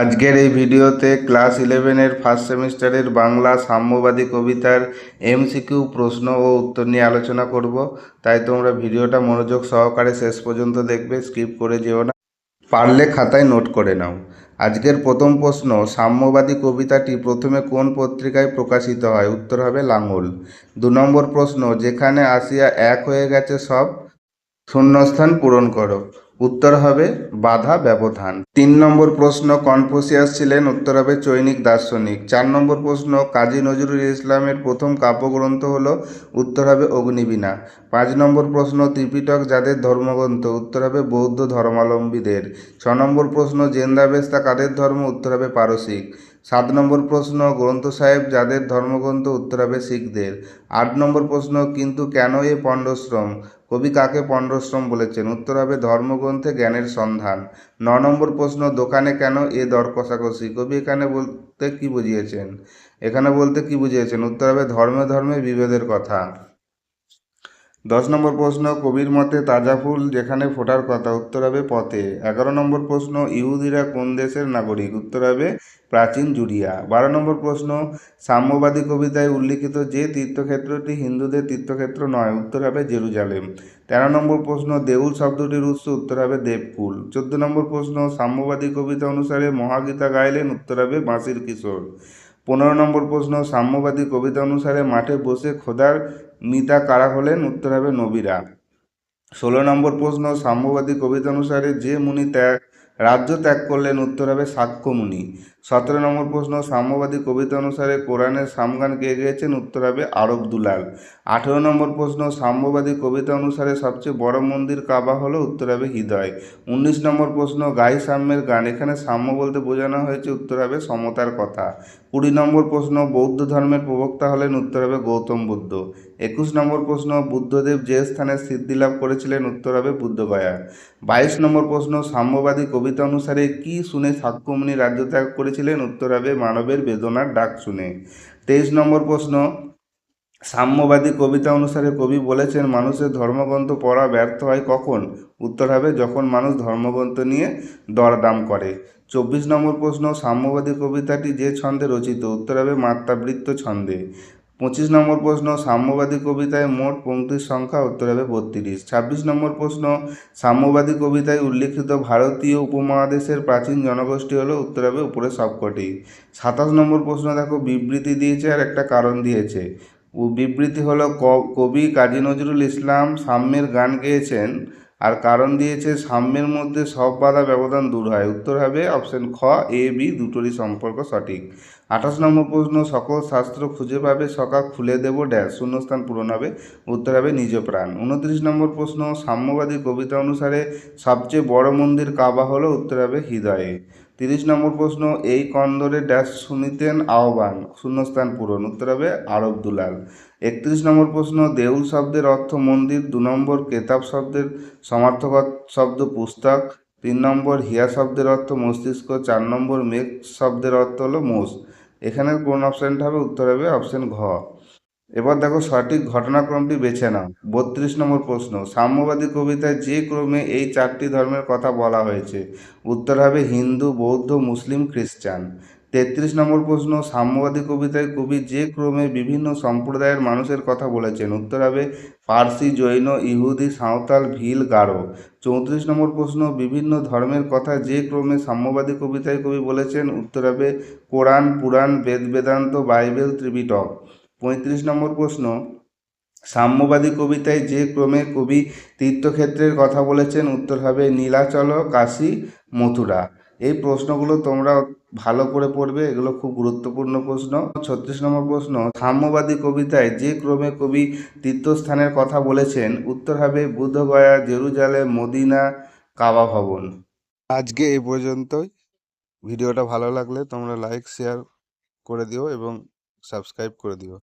আজকের এই ভিডিওতে ক্লাস ইলেভেনের ফার্স্ট সেমিস্টারের বাংলা সাম্যবাদী কবিতার এমসিকিউ প্রশ্ন ও উত্তর নিয়ে আলোচনা করব। তাই তোমরা ভিডিওটা মনোযোগ সহকারে শেষ পর্যন্ত দেখবে, স্কিপ করে যেও না। পারলে খাতায় নোট করে নাও। আজকের প্রথম প্রশ্ন, সাম্যবাদী কবিতাটি প্রথমে কোন পত্রিকায় প্রকাশিত হয়? উত্তর হবে লাঙল দু নম্বর প্রশ্ন, যেখানে আসিয়া এক হয়ে গেছে সব, শূন্যস্থান পূরণ করো। উত্তর হবে বাধা ব্যবধান। তিন নম্বর প্রশ্ন, কনফুসিয়াস ছিলেন উত্তর হবে চৈনিক দার্শনিক। চার নম্বর প্রশ্ন, কাজী নজরুল ইসলামের প্রথম কাব্যগ্রন্থ হল উত্তর হবে অগ্নিবীণা। পাঁচ নম্বর প্রশ্ন, ত্রিপিটক যাদের ধর্মগ্রন্থ উত্তর হবে বৌদ্ধ ধর্মাবলম্বীদের ছ নম্বর প্রশ্ন, জেন্দাবেস্তা কাদের ধর্ম উত্তর হবে পারসিক। সাত নম্বর প্রশ্ন, গ্রন্থ সাহেব যাদের ধর্মগ্রন্থ উত্তর হবে শিখদের। আট নম্বর প্রশ্ন, কিন্তু কেন এ পণ্ডশ্রম? কবি কাকে পণ্ডশ্রম বলেছেন? উত্তর হবে ধর্মগ্রন্থে জ্ঞানের সন্ধান। ন নম্বর প্রশ্ন, দোকানে কেন এ দর কষাকষি? কবি এখানে বলতে কি বুঝিয়েছেন? এখানে বলতে কি বুঝিয়েছেন? উত্তর হবে ধর্মে ধর্মে বিভেদের কথা। দশ নম্বর প্রশ্ন, কবির মতে তাজা ফুল যেখানে ফোটার কথা উত্তর হবে পথে। এগারো নম্বর প্রশ্ন, ইহুদিরা কোন দেশের নাগরিক? উত্তর হবে প্রাচীন জুরিয়া। বারো নম্বর প্রশ্ন, সাম্যবাদী কবিতায় উল্লিখিত যে তীর্থক্ষেত্রটি হিন্দুদের তীর্থক্ষেত্র নয় উত্তর হবে জেরুজালেম। তেরো নম্বর প্রশ্ন, দেউল শব্দটির উৎস উত্তর হবে দেবকুল। চোদ্দ নম্বর প্রশ্ন, সাম্যবাদী কবিতা অনুসারে মহাগীতা গাইলেন উত্তর হবে বাঁশির কিশোর। পনেরো নম্বর প্রশ্ন, সাম্যবাদী কবিতা অনুসারে মাঠে বসে খোদার মিতা কারা হলেন? উত্তর হবে নবীরা। ষোলো নম্বর প্রশ্ন, সাম্যবাদী কবিতা অনুসারে যে মুনি ত্যাগ রাজ্য ত্যাগ করলেন উত্তর হবে সাক্ষ্যমুনি সতেরো নম্বর প্রশ্ন, সাম্যবাদী কবিতা অনুসারে কোরআনের সামগান কে গেয়েছেন উত্তর হবে আরব দুলাল। আঠেরো নম্বর প্রশ্ন, সাম্যবাদী কবিতা অনুসারে সবচেয়ে বড় মন্দির কাবা হলো উত্তর হবে হৃদয়। উনিশ নম্বর প্রশ্ন, গাই সাম্যের গান, এখানে সাম্য বলতে বোঝানো হয়েছে উত্তর হবে সমতার কথা। কুড়ি নম্বর প্রশ্ন, বৌদ্ধ ধর্মের প্রবক্তা হলেন উত্তর হবে গৌতম বুদ্ধ। একুশ নম্বর প্রশ্ন, বুদ্ধদেব যে স্থানে সিদ্ধি লাভ করেছিলেন উত্তর হবে বুদ্ধগয়া। বাইশ নম্বর প্রশ্ন, সাম্যবাদী কবিতা অনুসারে কি শুনে সাক্ষ্যমণি রাজ্য ত্যাগ করেছিলেন? উত্তর হবে মানবের বেদনার ডাক শুনে। তেইশ নম্বর প্রশ্ন। সাম্যবাদী কবিতা অনুসারে কবি বলেছেন, মানুষের ধর্মগ্রন্থ পড়া ব্যর্থ হয় কখন? উত্তর হবে যখন মানুষ ধর্মগ্রন্থ নিয়ে দরদাম করে। চব্বিশ নম্বর প্রশ্ন। সাম্যবাদী কবিতাটি যে ছন্দে রচিত? উত্তর হবে মাত্রাবৃত্ত ছন্দে। পঁচিশ নম্বর প্রশ্ন, সাম্যবাদী কবিতায় মোট পংক্তির সংখ্যা, উত্তর হবে বত্রিশ। ছাব্বিশ নম্বর প্রশ্ন, সাম্যবাদী কবিতায় উল্লিখিত ভারতীয় উপমহাদেশের প্রাচীন জনগোষ্ঠী হলো, উত্তর হবে উপরে সবকটি। সাতাশ নম্বর প্রশ্ন দেখো, বিবৃতি দিয়েছে আর একটা কারণ দিয়েছে। বিবৃতি হলো কবি কাজী নজরুল ইসলাম সাম্যের গান গেয়েছেন। আর কারণ দিয়েছে সাম্যের মধ্যে সব বাধা ব্যবধান দূর হয়। উত্তর হবে অপশন খ, এ, বি, দুটোরই সম্পর্ক সঠিক। আঠাশ নম্বর প্রশ্ন, সকল শাস্ত্র খুঁজে পাবে সকা খুলে দেব, ড্যাশ, শূন্যস্থান পূরণ হবে। উত্তর হবে নিজ প্রাণ। উনত্রিশ নম্বর প্রশ্ন, সাম্যবাদী কবিতা অনুসারে সবচেয়ে বড় মন্দির কাবা হলো, উত্তর হবে হৃদয়ে। তিরিশ নম্বর প্রশ্ন, এই কন্দরে ড্যাশ শুনিতেন আহ্বান, শূন্যস্থান পূরণ। উত্তর হবে আরব দুলাল। একত্রিশ নম্বর প্রশ্ন, দেউল শব্দের অর্থ মন্দির, দু নম্বর কেতাব শব্দের সমার্থক শব্দ পুস্তক, তিন নম্বর হিয়া শব্দের অর্থ মস্তিষ্ক, চার নম্বর মেঘ শব্দের অর্থ হলো মোষ। এখানের কোন অপশানটা হবে? উত্তর হবে অপশান ঘ। এবার দেখো সঠিক ঘটনাক্রমটি বেছে নাও। বত্রিশ নম্বর প্রশ্ন, সাম্যবাদী কবিতায় যে ক্রমে এই চারটি ধর্মের কথা বলা হয়েছে, উত্তর হবে হিন্দু, বৌদ্ধ, মুসলিম, খ্রিস্টান। তেত্রিশ নম্বর প্রশ্ন, সাম্যবাদী কবিতায় কবি যে ক্রমে বিভিন্ন সম্প্রদায়ের মানুষের কথা বলেছেন, উত্তর হবে পার্সি জৈন, ইহুদি, সাঁওতাল, ভিল, গারো। চৌত্রিশ নম্বর প্রশ্ন, বিভিন্ন ধর্মের কথা যে ক্রমে সাম্যবাদী কবিতায় কবি বলেছেন, উত্তর হবে কোরআন, পুরাণ, বেদ, বেদান্ত, বাইবেল ত্রিপিটক পঁয়ত্রিশ নম্বর প্রশ্ন, সাম্যবাদী কবিতায় যে ক্রমে কবি তীর্থক্ষেত্রের কথা বলেছেন, উত্তর হবে নীলাচল, কাশী, মথুরা। এই প্রশ্নগুলো তোমরা ভালো করে পড়বে, এগুলো খুব গুরুত্বপূর্ণ প্রশ্ন। ছত্রিশ নম্বর প্রশ্ন, সাম্যবাদী কবিতায় যে ক্রমে কবি তীর্থস্থানের কথা বলেছেন, উত্তর হবে বুদ্ধগয়া জেরুজালেম, মদিনা, কাবা ভবন। আজকে এই পর্যন্তই। ভিডিওটা ভালো লাগলে তোমরা লাইক, শেয়ার করে দিও এবং সাবস্ক্রাইব করে দিও।